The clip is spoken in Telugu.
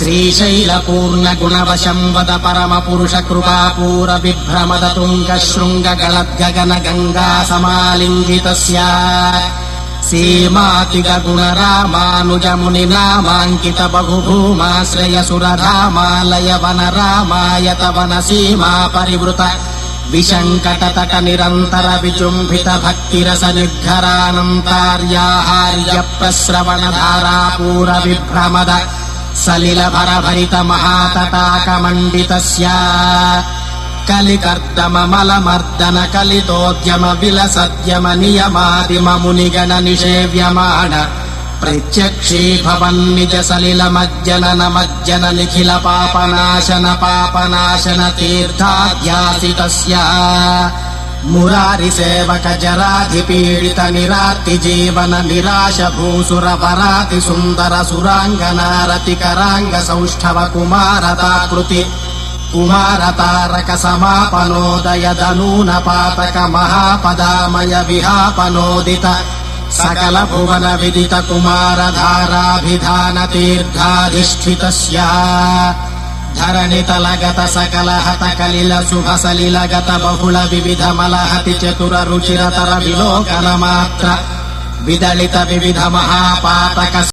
श्रीशैलपूर्ण गुणवशम् वद परमपुरुष कृपापूर बिभ्रमद तुङ्ग शृङ्ग गलद्गगन गङ्गा समालिङ्गितस्य सीमातिग गुण रामानुज मुनि नामाङ्कित बहुभूमाश्रय सुरधामालय वन रामायत वन सीमा परिवृत विशङ्कटतट निरन्तर विजृम्भित भक्तिरस निर्घरानन्तार्याहार्य प्रश्रवण धारापूर विभ्रमद सलिल भरभरित महातटाकमण्डितस्य कलिकर्दममलमर्दन कलितोद्यम विलसद्यम नियमादिम मुनिगण निषेव्यमाण प्रत्यक्षी भवन्निज सलिल मज्जनन मज्जन निखिल पापनाशन पापनाशन तीर्थाध्यासितस्य మురారి సేవక జరాధిపీడిత నిరార్తి జీవన నిరాశ భూసుర వరాతి సుందర సురాంగనారతికరాంగ సౌష్ఠవ కుమారతాకృతి. కుమారతారక సమాపనోదయ దనూన పాతక మహాపదామయ విహాపనోదిత. సకల భువన విదిత కుమారధారాభిధాన తీర్థాధిష్ఠిత ధరణిత లగత సకల హత కలిల శుభ సలిల గత బహుళ వివిధ మలహతి చతుర రుచిరతర విలోకన మాత్ర. విదళిత వివిధ మహాపాతక